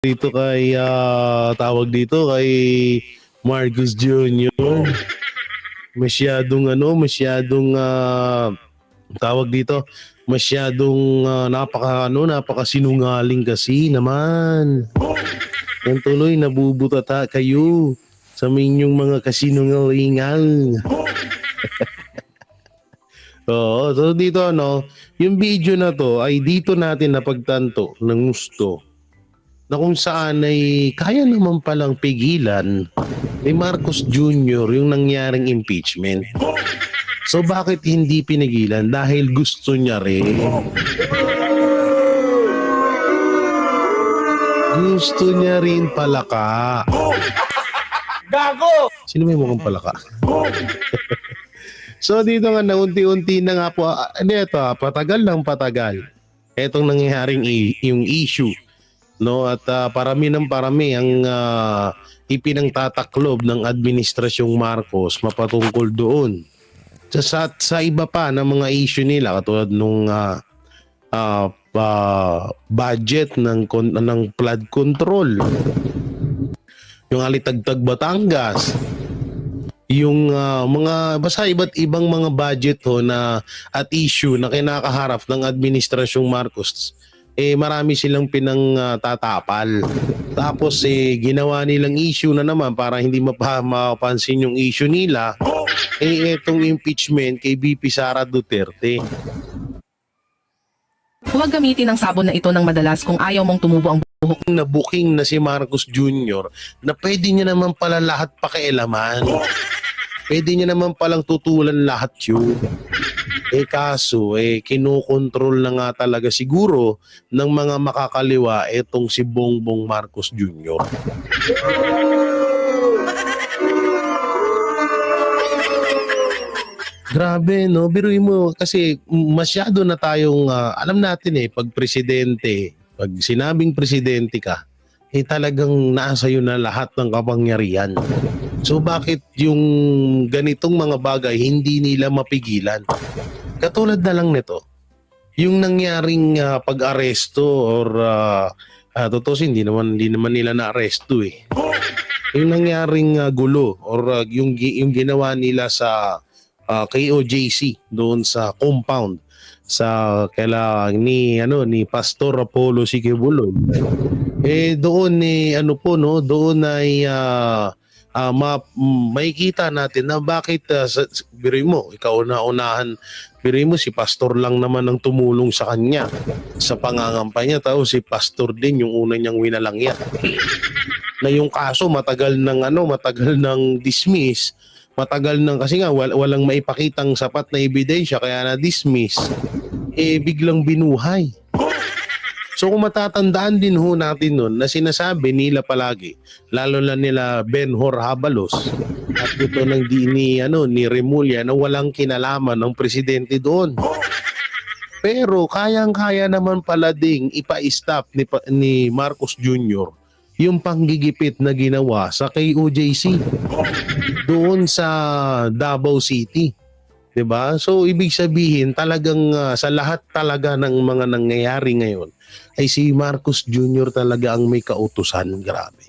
dito kay ah, tawag dito kay Marcos Jr. Masyadong ano, masyadong ah, tawag dito, masyadong ah, napaka ano, napaka sinungaling kasi naman. Yan tuloy nabubutata kayo sa inyong mga kasinungalingan. Oo, so dito ano, yung video na to ay dito natin napagtanto ng gusto na kung saan ay kaya naman palang pigilan ni Marcos Jr. yung nangyaring impeachment. So bakit hindi pinigilan? Dahil gusto niya rin. Gusto niya rin palaka. Gago! Sino may mukhang palaka? so dito nga na unti-unti na nga po, ah, ano ito, ah, patagal ng patagal. Etong nangyayaring i- yung issue. No, at ah, parami ng parami ang ah, ipinangtataklob ng administrasyong Marcos mapatungkol doon. Sa, sa, sa iba pa ng mga issue nila katulad nung ah, ah, pa- budget ng ng flood control yung Alitagtag Batangas, yung ah, mga basta iba't ibang mga budget ho na at issue na kinakaharap ng administrasyong Marcos eh marami silang pinang ah, tatapal. Tapos eh ginawa nilang issue na naman para hindi mapa, mapansin yung issue nila eh etong impeachment kay BP Sara Duterte. Huwag gamitin ang sabon na ito ng madalas kung ayaw mong tumubo ang buhok na booking na si Marcos Jr. na pwede niya naman pala lahat pakialaman. Pwede niya naman palang tutulan lahat yun. Eh kaso, eh kinukontrol na nga talaga siguro ng mga makakaliwa etong si Bongbong Marcos Jr. Grabe no, biruin mo kasi masyado na tayong ah, alam natin eh pag presidente, pag sinabing presidente ka, eh talagang nasa iyo na lahat ng kapangyarihan. So bakit yung ganitong mga bagay hindi nila mapigilan? Katulad na lang nito. Yung nangyaring ah, pag-aresto or uh, uh, totoo hindi naman hindi naman nila na-aresto eh. Yung nangyaring ah, gulo or ah, yung yung ginawa nila sa ah, KOJC doon sa compound sa kaila ni ano ni Pastor Apollo Siquibulon. Eh doon ni ano po no, doon ay ah, ah, ma, makikita natin na bakit uh, sa, biruin mo, ikaw na unahan biruin mo si pastor lang naman ang tumulong sa kanya. Sa pangangampanya tao si pastor din yung una niyang winalangya na yung kaso matagal ng ano matagal ng dismiss. Matagal ng kasi nga wal, walang maipakitang sapat na ebidensya kaya na dismiss eh biglang binuhay So kung matatandaan din ho natin nun na sinasabi nila palagi, lalo na nila Ben Hor Habalos at ito ng di ni, ano, ni Remulla na walang kinalaman ng presidente doon. Pero kayang-kaya naman pala ding ipa-stop ni, ni Marcos Jr. yung panggigipit na ginawa sa KOJC doon sa Davao City. 'Di ba? So ibig sabihin talagang ah, sa lahat talaga ng mga nangyayari ngayon ay si Marcos Jr. talaga ang may kautusan. Grabe.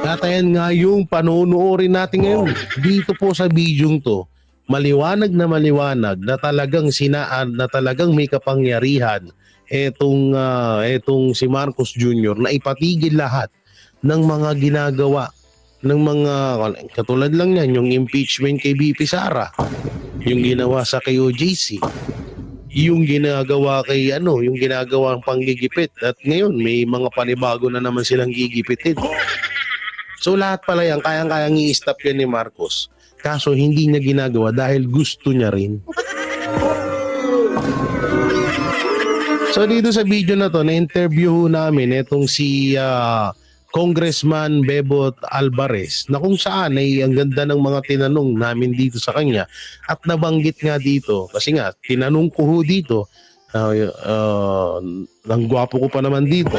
At nga yung panonoorin natin ngayon. Dito po sa bidyong to, maliwanag na maliwanag na talagang sinaan na talagang may kapangyarihan etong ah, etong si Marcos Jr. na ipatigil lahat ng mga ginagawa ng mga katulad lang yan yung impeachment kay BP Sara yung ginawa sa KOJC yung ginagawa kay ano yung ginagawa ang panggigipit. At ngayon may mga panibago na naman silang gigipitin. So lahat pala yan kayang-kayang i-stop yan ni Marcos. Kaso hindi niya ginagawa dahil gusto niya rin. So dito sa video na to, na-interview namin itong si ah, Congressman Bebot Alvarez na kung saan ay ang ganda ng mga tinanong namin dito sa kanya at nabanggit nga dito kasi nga tinanong ko dito uh, ang gwapo ko pa naman dito.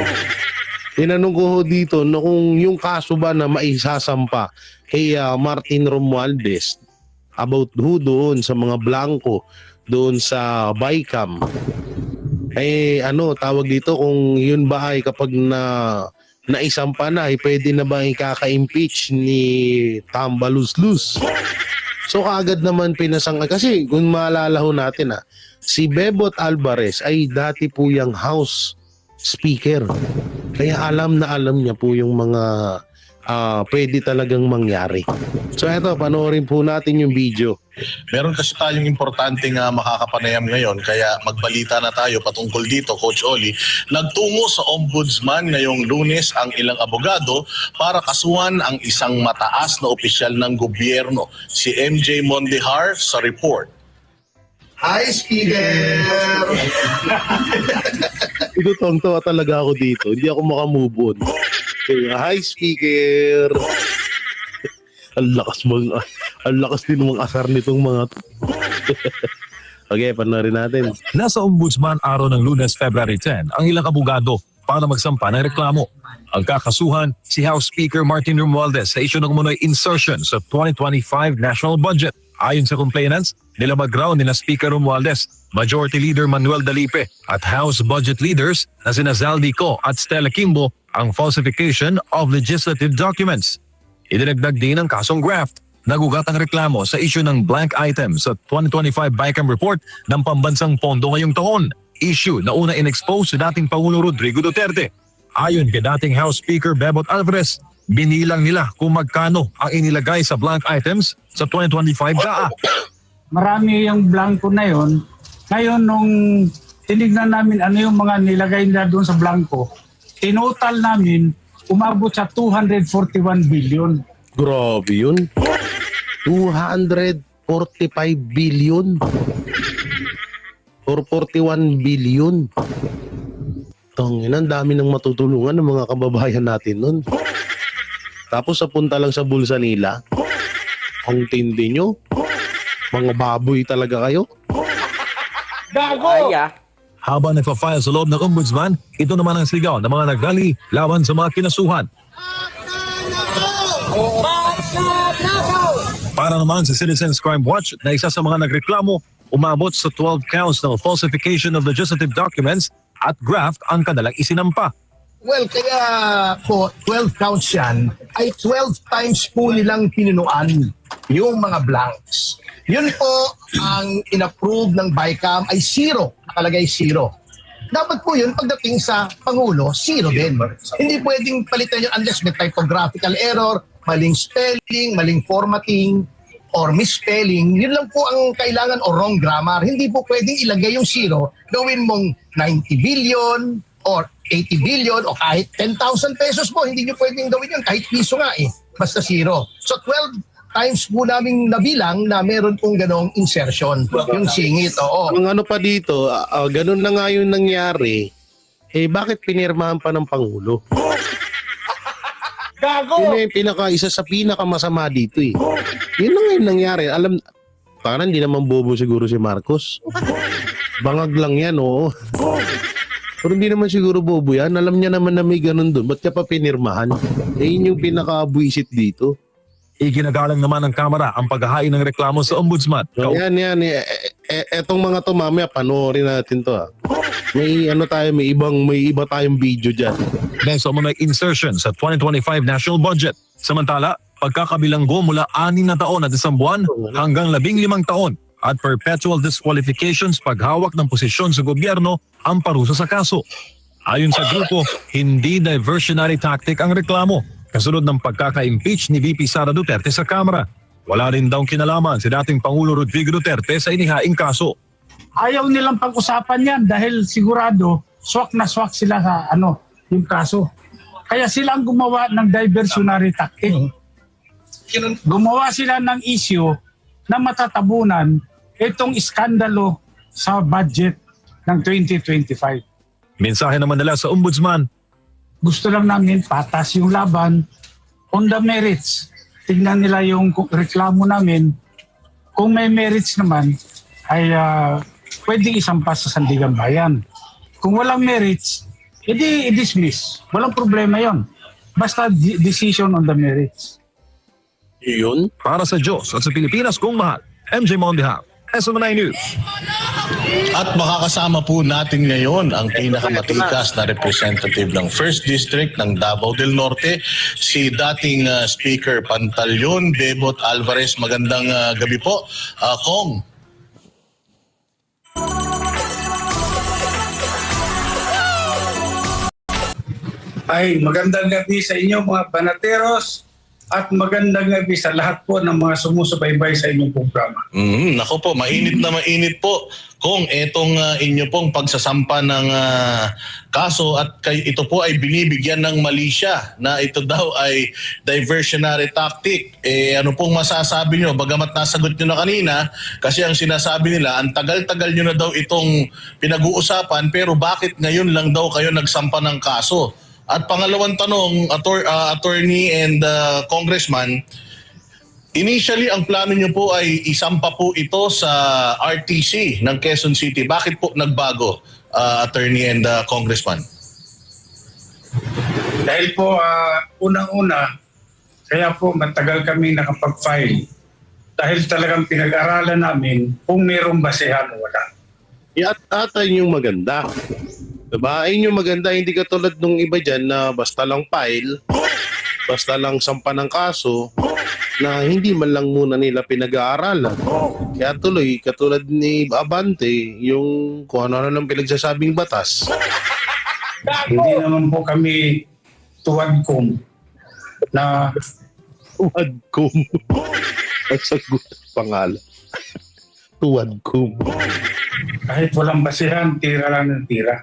Tinanong ko dito na kung yung kaso ba na maisasampa kay ah, Martin Romualdez about ho doon sa mga blanco doon sa Bicam Eh ano, tawag dito kung yun ba ay kapag na na, eh, pwede na ba ikaka-impeach ni Tambalus-Lus? So kaagad naman pinasang kasi kung maalala natin ah, si Bebot Alvarez ay dati po yung House Speaker. Kaya alam na alam niya po yung mga ah, pwede talagang mangyari. So eto, panoorin po natin yung video. Meron kasi tayong importanteng uh, makakapanayam ngayon kaya magbalita na tayo patungkol dito Coach Oli. Nagtungo sa ombudsman ngayong lunes ang ilang abogado para kasuhan ang isang mataas na opisyal ng gobyerno, si MJ Mondihar sa report. Hi, Speaker! Ito tawa talaga ako dito. Hindi ako makamove on. Kaya, Hi, speaker! ang lakas mag ang lakas din mga asar nitong mga okay, panoorin natin. Nasa Ombudsman araw ng lunes February 10 ang ilang abogado para magsampa ng reklamo. Ang kakasuhan si House Speaker Martin Romualdez sa isyu ng umunoy insertion sa 2025 national budget. Ayon sa complainants, nilabag raw ni na Speaker Romualdez, Majority Leader Manuel Dalipe at House Budget Leaders na sina Zaldi Co at Stella Kimbo ang falsification of legislative documents. Idinagdag din ang kasong graft. Nagugat ang reklamo sa isyu ng blank item sa 2025 BICAM report ng pambansang pondo ngayong taon. Issue na una in-expose sa dating Pangulo Rodrigo Duterte. Ayon kay dating House Speaker Bebot Alvarez, binilang nila kung magkano ang inilagay sa blank items sa 2025 GAA. Marami yung blanco na yon. Ngayon, nung tinignan namin ano yung mga nilagay nila doon sa blanco, tinotal namin, umabot sa 241 billion. Grabe yun. 245 billion. Or 41 billion. Tangin, ang dami ng matutulungan ng mga kababayan natin nun. Tapos sa punta lang sa bulsa nila, ang tindi nyo. Mga baboy talaga kayo. Gago! Habang nagpa-file sa loob ng ombudsman, ito naman ang sigaw ng mga nagrally laban sa mga kinasuhan. Para naman sa Citizens Crime Watch na isa sa mga nagreklamo, umabot sa 12 counts ng falsification of legislative documents at graft ang kadalang isinampa. Well, kaya po 12 counts yan, ay 12 times po nilang pinunuan yung mga blanks. Yun po ang inapprove ng BICAM ay zero. Nakalagay zero. Dapat po yun pagdating sa Pangulo, zero din. Hindi pwedeng palitan yun unless may typographical error, maling spelling, maling formatting, or misspelling. Yun lang po ang kailangan o wrong grammar. Hindi po pwedeng ilagay yung zero, gawin mong 90 billion or 80 billion o kahit 10,000 pesos po. Hindi nyo pwedeng gawin yun kahit piso nga eh. Basta zero. So 12 times po namin nabilang na meron pong ganong insertion. Yung singit, oo. Ang ano pa dito, ah, ganun na nga yung nangyari, eh bakit pinirmahan pa ng Pangulo? Gago! Yun na yung pinaka, isa sa pinakamasama dito eh. Yun na nga yung nangyari. Alam, parang hindi naman bobo siguro si Marcos. Bangag lang yan, oo. Pero hindi naman siguro bobo yan. Alam niya naman na may ganun doon. Ba't niya pa pinirmahan? Eh, yun yung pinaka-buisit dito. Iginagalang naman ng Kamara ang paghahain ng reklamo sa ombudsman. So, yan, yan. Eh, eh, etong mga to, mamaya, panoorin natin to ha. May ano tayo, may ibang, may iba tayong video dyan. dahil sa mga insertion sa 2025 national budget. Samantala, pagkakabilanggo mula 6 na taon at isang buwan hanggang 15 taon at perpetual disqualifications paghawak ng posisyon sa gobyerno ang parusa sa kaso. Ayon sa grupo, hindi diversionary tactic ang reklamo kasunod ng pagkaka-impeach ni VP Sara Duterte sa Kamara. Wala rin daw kinalaman si dating Pangulo Rodrigo Duterte sa inihaing kaso. Ayaw nilang pag-usapan yan dahil sigurado swak na swak sila sa ano, yung kaso. Kaya sila ang gumawa ng diversionary tactic. Gumawa sila ng issue na matatabunan itong iskandalo sa budget ng 2025. Mensahe naman nila sa ombudsman, Gusto lang namin patas yung laban on the merits. Tingnan nila yung reklamo namin. Kung may merits naman, ay uh, pwedeng isampas sa Sandigan Bayan. Kung walang merits, edi i-dismiss. Walang problema yon. Basta de- decision on the merits. Yun. para sa Diyos at sa Pilipinas kung mahal, MJ Mondiha, SMNI News. At makakasama po natin ngayon ang pinakamatikas na representative ng First District ng Davao del Norte, si dating uh, Speaker Pantaleon Bebot Alvarez. Magandang uh, gabi po, uh, Kong. Ay, magandang gabi sa inyo mga banateros at magandang gabi sa lahat po ng mga sumusubaybay sa inyong programa. Mm, nako po, mainit na mainit po. Kung etong uh, inyo pong pagsasampa ng uh, kaso at kay, ito po ay binibigyan ng mali na ito daw ay diversionary tactic. Eh ano pong masasabi nyo? Bagamat nasagot nyo na kanina kasi ang sinasabi nila ang tagal-tagal nyo na daw itong pinag-uusapan pero bakit ngayon lang daw kayo nagsampa ng kaso? At pangalawang tanong, ator, uh, attorney and uh, congressman, Initially, ang plano nyo po ay isampa po ito sa RTC ng Quezon City. Bakit po nagbago, uh, attorney and uh, congressman? Dahil po ah, unang-una, kaya po matagal kami nakapag-file. Dahil talagang pinag-aralan namin kung mayroong basehan o wala. At ata yung maganda. Diba? Ayun yung maganda, hindi katulad nung iba dyan na basta lang file, basta lang sampa ng kaso, na hindi man lang muna nila pinag-aaralan. Kaya tuloy, katulad ni Abante, yung kung ano lang pinagsasabing batas. Hindi naman po kami tuwad kong na Tuwad kum. Ang sagot pangalan. Tuwad kum. kahit walang basehan, tira lang ng tira.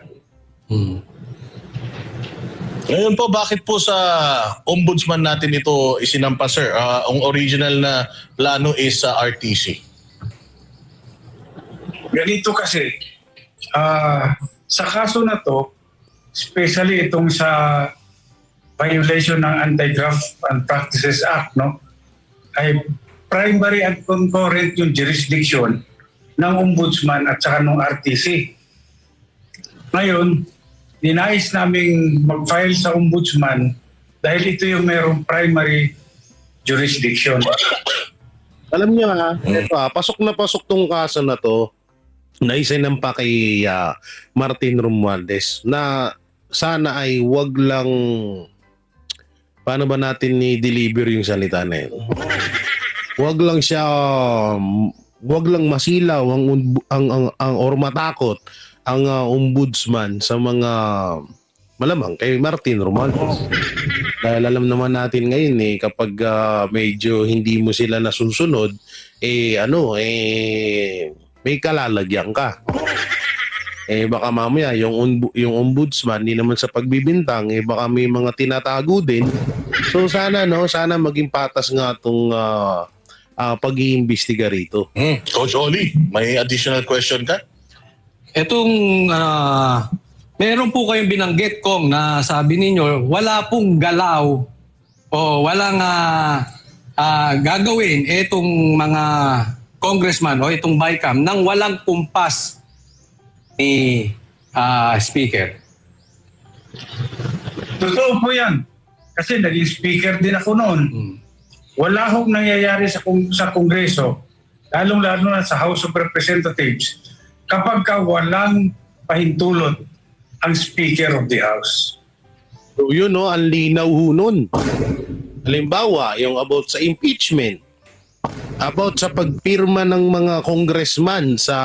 Ngayon po, bakit po sa ombudsman natin ito isinampa, sir? Uh, ang original na plano is sa RTC. Ganito kasi, ah, sa kaso na to, especially itong sa violation ng Anti-Graft and Practices Act, no, ay primary and concurrent yung jurisdiction ng ombudsman at saka ng RTC. Ngayon, dinais naming mag-file sa ombudsman dahil ito yung merong primary jurisdiction. Alam niyo ha, ito ha, pasok na pasok tong kaso na to na isinampa kay ah, Martin Romualdez na sana ay wag lang paano ba natin ni-deliver yung salita na yun? Wag lang siya um, wag lang masilaw ang ang ang, ang or matakot ang ah, ombudsman sa mga malamang kay Martin Romualdez. Dahil alam naman natin ngayon eh kapag ah, medyo hindi mo sila nasusunod eh ano eh may kalalagyan ka. Eh baka mamaya yung yung ombudsman hindi naman sa pagbibintang eh baka may mga tinatago din. So sana no, sana maging patas nga tong ah, ah, pag-iimbestiga rito. Hmm. Coach Oli, may additional question ka? Etong ah, meron po kayong binanggit kong na sabi ninyo wala pong galaw o walang ah, ah, gagawin etong mga congressman o itong BICAM nang walang kumpas ni ah, speaker. Totoo po yan. Kasi naging speaker din ako noon. Mm. Wala hong nangyayari sa, kong, sa Kongreso, lalong-lalo na sa House of Representatives, kapag ka walang pahintulot ang Speaker of the House. So yun no, ang linaw ho nun. Halimbawa, yung about sa impeachment, about sa pagpirma ng mga congressman sa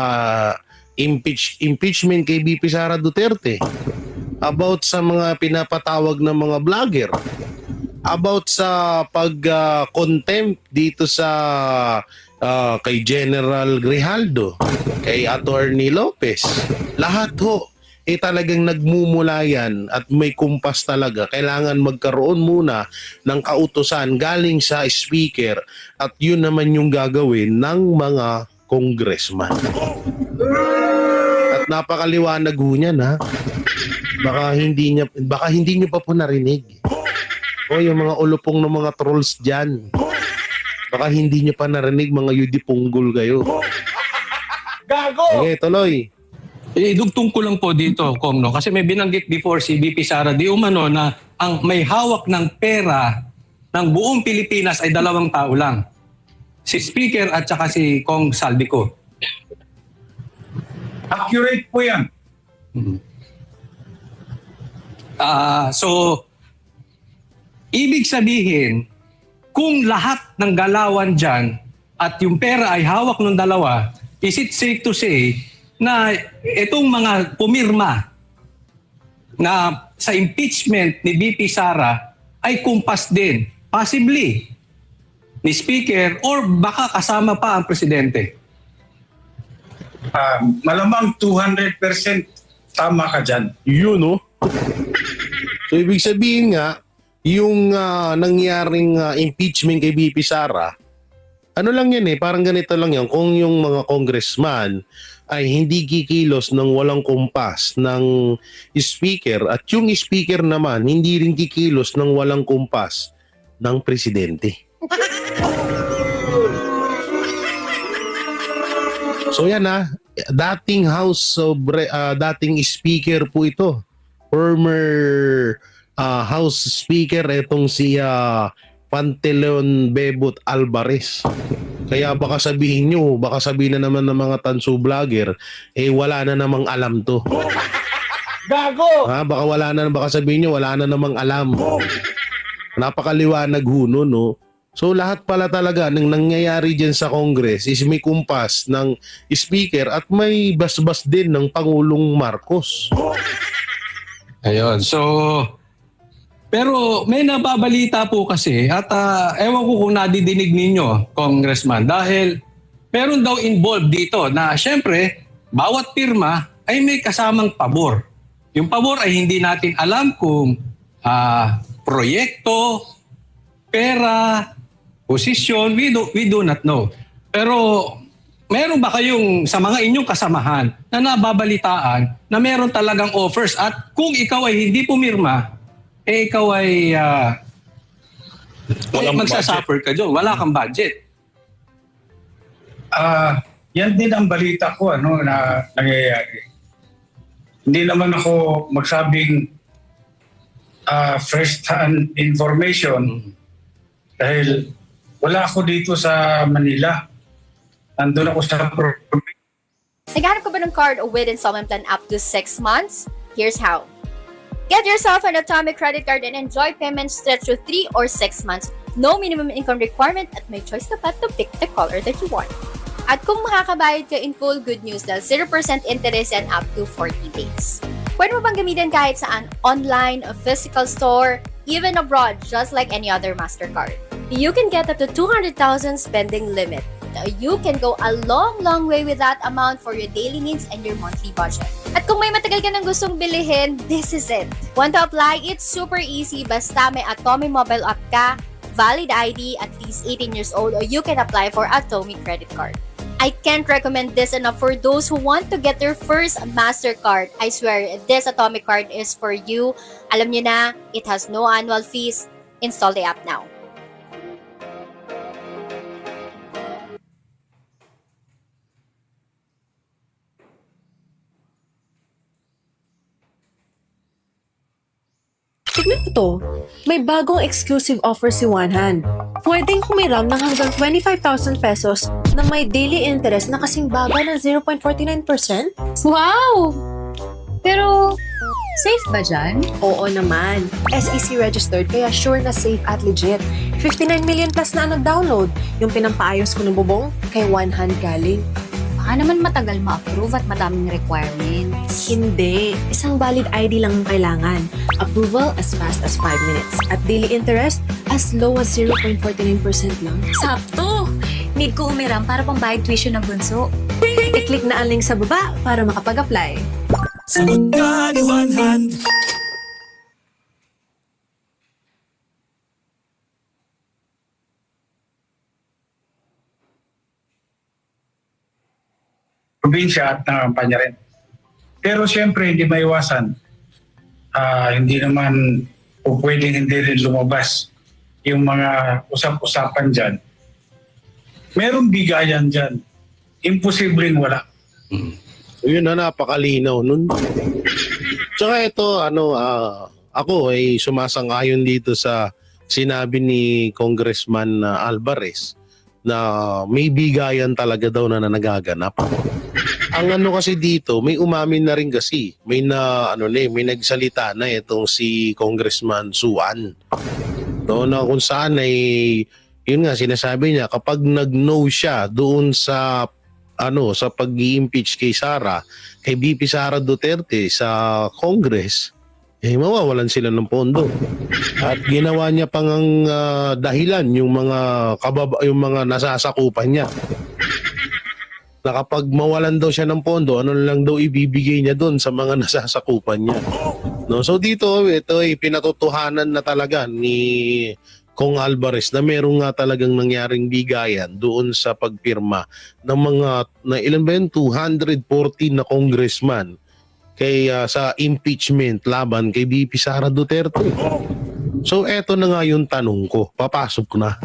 impeach impeachment kay BP Sara Duterte, about sa mga pinapatawag ng mga vlogger, about sa pag-contempt dito sa ah, kay General Grijaldo, kay Attorney Lopez. Lahat ho, eh talagang nagmumula yan at may kumpas talaga. Kailangan magkaroon muna ng kautosan galing sa speaker at yun naman yung gagawin ng mga congressman. At napakaliwanag ho niyan ha. Baka hindi niya baka hindi niyo pa po narinig. O yung mga ulupong ng mga trolls diyan. Baka hindi niyo pa narinig mga yudipunggol kayo. Gago! Okay, tuloy. Eh, idugtong ko lang po dito, Kong, no? kasi may binanggit before si BP Sara di umano na ang may hawak ng pera ng buong Pilipinas ay dalawang tao lang. Si Speaker at saka si Kong Saldico. Accurate po yan. Ah, so, ibig sabihin, kung lahat ng galawan dyan at yung pera ay hawak ng dalawa, is it safe to say na itong mga pumirma na sa impeachment ni BP Sara ay kumpas din, possibly, ni Speaker or baka kasama pa ang Presidente? Ah, malamang 200% tama ka dyan. Yun, no? So, ibig sabihin nga, yung ah, nangyaring ah, impeachment kay BP Sara, ano lang yan eh, parang ganito lang yan. Kung yung mga congressman ay hindi kikilos ng walang kumpas ng speaker at yung speaker naman hindi rin kikilos ng walang kumpas ng presidente. So yan ah, dating House of ah, dating speaker po ito. Former ah, House Speaker itong si ah, Panteleon Bebot Alvarez. Kaya baka sabihin nyo, baka sabihin na naman ng mga tanso vlogger, eh wala na namang alam to. Gago! Ha, baka wala na, baka sabihin nyo, wala na namang alam. Napakaliwanag ho no, no? So lahat pala talaga ng nangyayari dyan sa Congress is may kumpas ng speaker at may basbas din ng Pangulong Marcos. Ayun. So, pero may nababalita po kasi at ah, ewan ko kung nadidinig ninyo, Congressman, dahil meron daw involved dito na syempre, bawat pirma ay may kasamang pabor. Yung pabor ay hindi natin alam kung ah, proyekto, pera, posisyon, we do, we do not know. Pero meron ba kayong sa mga inyong kasamahan na nababalitaan na meron talagang offers at kung ikaw ay hindi pumirma, eh ikaw ay uh, Walang magsasuffer ka dyan. Wala kang budget. Ah, yan din ang balita ko ano na nangyayari. Hindi naman ako magsabing ah, first-hand information dahil wala ako dito sa Manila. Nandun ako sa province. Naghanap ka ba ng card with installment plan up to 6 months? Here's how. Get yourself an Atomic credit card and enjoy payments stretch to 3 or 6 months. No minimum income requirement at may choice ka pa to pick the color that you want. At kung makakabayad ka in full, good news dahil 0% interest and up to 40 days. Pwede mo bang gamitin kahit saan? Online, a physical store, even abroad, just like any other MasterCard. You can get up to 200,000 spending limit. You can go a long, long way with that amount for your daily needs and your monthly budget. At kung may matagal ka nang gustong bilihin, this is it. Want to apply? It's super easy. Basta may Atomy mobile app ka, valid ID, at least 18 years old, or you can apply for Atomy credit card. I can't recommend this enough for those who want to get their first MasterCard. I swear, this Atomic card is for you. Alam nyo na, it has no annual fees. Install the app now. Tignan mo to. May bagong exclusive offer si Hand. Pwedeng humiram ng hanggang 25,000 pesos na may daily interest na kasing baga ng 0.49%? Wow! Pero, safe ba dyan? Oo naman. SEC registered kaya sure na safe at legit. 59 million plus na ang nag-download. Yung pinampaayos ko ng bubong, kay Hand galing. Baka naman matagal ma-approve at madaming requirements. Hindi. Isang valid ID lang ang kailangan. Approval as fast as 5 minutes. At daily interest as low as 0.49% lang. Sakto! Need ko umiram para pambayad tuition ng bunso. I-click na ang link sa baba para makapag-apply. Probinsya at nangampanya rin. Pero siyempre, hindi maiwasan. Ah, hindi naman o pwedeng hindi rin lumabas yung mga usap-usapan dyan. Merong bigayan dyan. Imposibleng wala. Yun na napakalinaw nun. Tsaka ito, ano, ah, ako ay sumasang-ayon dito sa sinabi ni Congressman ah, Alvarez na may bigayan talaga daw na nagaganap. ang ano kasi dito, may umamin na rin kasi. May na ano na eh, may nagsalita na itong si Congressman Suan. No, na kung saan ay yun nga sinasabi niya kapag nag-no siya doon sa ano sa pag-impeach kay Sara, kay BP Sara Duterte sa Congress, eh mawawalan sila ng pondo. At ginawa niya pang ang ah, dahilan yung mga kababa, yung mga nasasakupan niya na kapag mawalan daw siya ng pondo, ano lang daw ibibigay niya doon sa mga nasasakupan niya. No, so dito ito ay pinatotohanan na talaga ni Kong Alvarez na meron nga talagang nangyaring bigayan doon sa pagpirma ng mga na ilan ba yun? 214 na congressman kay ah, sa impeachment laban kay BP Sara Duterte. So eto na nga yung tanong ko. Papasok na.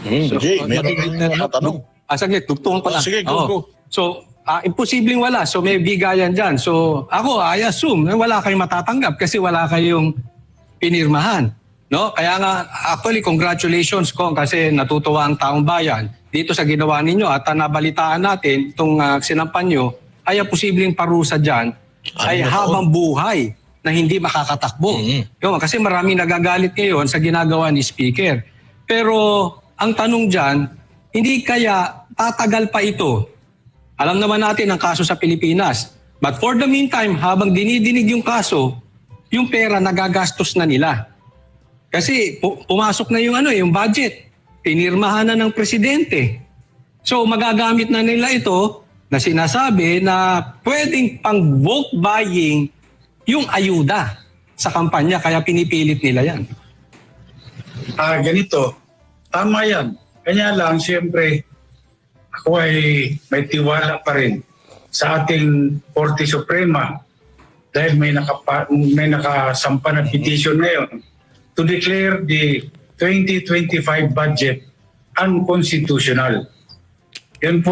Hmm, Jay, meron mga tanong. Ah, saglit, tugtungan ko Oh, sige, go, go. So, ah, imposibleng wala. So, may bigayan dyan. So, ako, I assume na wala kayong matatanggap kasi wala kayong pinirmahan. No? Kaya nga, actually, congratulations ko kasi natutuwa ang taong bayan dito sa ginawa ninyo at ah, nabalitaan natin itong uh, sinampan nyo ay ang posibleng parusa dyan ay taon? habang buhay na hindi makakatakbo. Mhm. Yun, kasi maraming nagagalit ngayon sa ginagawa ni Speaker. Pero ang tanong dyan, hindi kaya tatagal pa ito? Alam naman natin ang kaso sa Pilipinas. But for the meantime, habang dinidinig yung kaso, yung pera nagagastos na nila. Kasi pu- pumasok na yung ano, yung budget. Pinirmahan na ng presidente. So magagamit na nila ito na sinasabi na pwedeng pang vote buying yung ayuda sa kampanya kaya pinipilit nila yan. Ah, ganito. Tama yan. Kanya lang, siyempre, ako ay may tiwala pa rin sa ating Korte Suprema dahil may, nakapa, may nakasampa na petition ngayon to declare the 2025 budget unconstitutional. Yan po